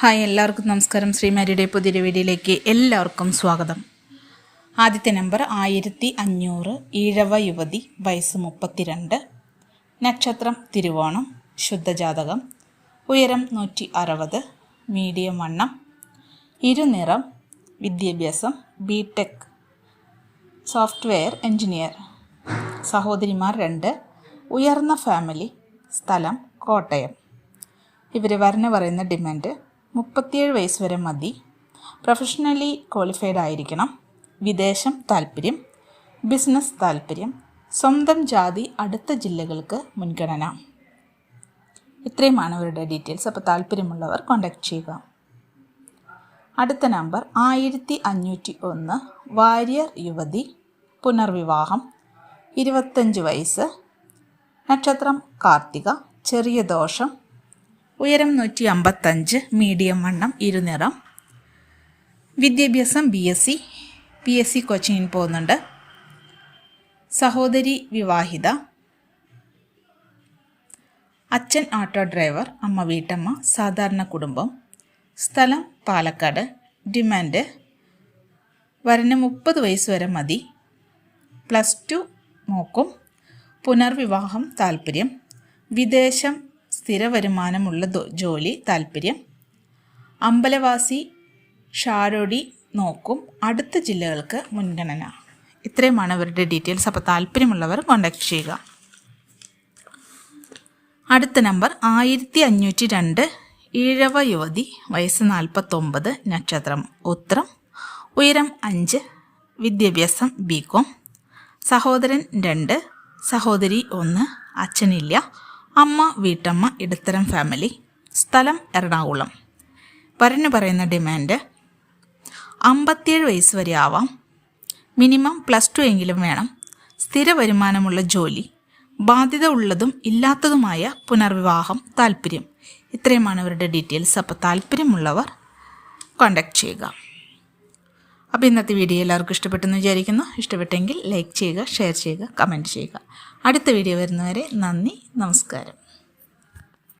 Hi എല്ലാവർക്കും നമസ്കാരം. ശ്രീമാരിയുടെ പുതിയൊരു വീഡിയോയിലേക്ക് എല്ലാവർക്കും സ്വാഗതം. ആദ്യത്തെ നമ്പർ ആയിരത്തി അഞ്ഞൂറ് ഈഴവ യുവതി വയസ്സ് മുപ്പത്തിരണ്ട്. നക്ഷത്രം തിരുവോണം ശുദ്ധജാതകം. ഉയരം നൂറ്റി അറുപത് മീഡിയം വണ്ണം. ഇരുനിറം വിദ്യാഭ്യാസം ബി ടെക് സോഫ്റ്റ്വെയർ എഞ്ചിനീയർ. സഹോദരിമാർ രണ്ട്. ഉയർന്ന ഫാമിലി സ്ഥലം കോട്ടയം. ഇവർ വരണ പറയുന്ന ഡിമാൻഡ് മുപ്പത്തിയേഴ് വയസ്സ് വരെ മതി. പ്രൊഫഷണലി ക്വാളിഫൈഡ് ആയിരിക്കണം. വിദേശം താല്പര്യം ബിസിനസ് താല്പര്യം സ്വന്തം ജാതി അടുത്ത ജില്ലകൾക്ക് മുൻഗണന. ഇത്രയുമാണ് അവരുടെ ഡീറ്റെയിൽസ് അപ്പോൾ താല്പര്യമുള്ളവർ കോൺടാക്ട് ചെയ്യുക. അടുത്ത നമ്പർ ആയിരത്തി അഞ്ഞൂറ്റി ഒന്ന് വാര്യർ യുവതി. പുനർവിവാഹം. ഇരുപത്തഞ്ച് വയസ്സ്. നക്ഷത്രം കാർത്തിക. ചെറിയ ദോഷം. ഉയരം നൂറ്റി അമ്പത്തഞ്ച് മീഡിയം വണ്ണം ഇരുനിറം. വിദ്യാഭ്യാസം B S C P S C കോച്ചിങ്ങിന് പോകുന്നുണ്ട്. സഹോദരി വിവാഹിത. അച്ഛൻ ഓട്ടോ ഡ്രൈവർ അമ്മ വീട്ടമ്മ സാധാരണ കുടുംബം. സ്ഥലം പാലക്കാട്. ഡിമാൻഡ് വരന് മുപ്പത് വയസ്സ് വരെ മതി. പ്ലസ് ടു നോക്കും പുനർവിവാഹം താല്പര്യം. വിദേശം സ്ഥിര വരുമാനമുള്ള ജോലി താല്പര്യം. അമ്പലവാസി ഷാരോടി നോക്കും. അടുത്ത ജില്ലകൾക്ക് മുൻഗണന. ഇത്രയുമാണ് അവരുടെ ഡീറ്റെയിൽസ്. അപ്പോൾ താല്പര്യമുള്ളവർ കോൺടാക്ട് ചെയ്യുക. അടുത്ത നമ്പർ ആയിരത്തി അഞ്ഞൂറ്റി രണ്ട് ഈഴവ യുവതി വയസ്സ് നാൽപ്പത്തൊമ്പത് നക്ഷത്രം ഉത്രം ഉയരം അഞ്ച് വിദ്യാഭ്യാസം ബി കോം സഹോദരൻ രണ്ട് സഹോദരി ഒന്ന് അച്ഛനില്ല അമ്മ വീട്ടമ്മ ഇടത്തരം ഫാമിലി സ്ഥലം എറണാകുളം. വരന് പറയുന്ന ഡിമാൻഡ് അമ്പത്തിയേഴ് വയസ്സ് വരെ ആവാം. മിനിമം പ്ലസ് ടു എങ്കിലും വേണം. സ്ഥിര വരുമാനമുള്ള ജോലി ബാധ്യത ഉള്ളതും ഇല്ലാത്തതുമായ പുനർവിവാഹം താല്പര്യം. ഇത്രയുമാണ് അവരുടെ ഡീറ്റെയിൽസ് അപ്പോൾ താല്പര്യമുള്ളവർ കോണ്ടാക്ട് ചെയ്യുക. അപ്പോൾ ഇന്നത്തെ വീഡിയോ എല്ലാവർക്കും ഇഷ്ടപ്പെട്ടെന്ന് വിചാരിക്കുന്നു. ഇഷ്ടപ്പെട്ടെങ്കിൽ ലൈക്ക് ചെയ്യുക ഷെയർ ചെയ്യുക കമന്റ് ചെയ്യുക. അടുത്ത വീഡിയോ വരുന്നവരെ നന്ദി നമസ്കാരം.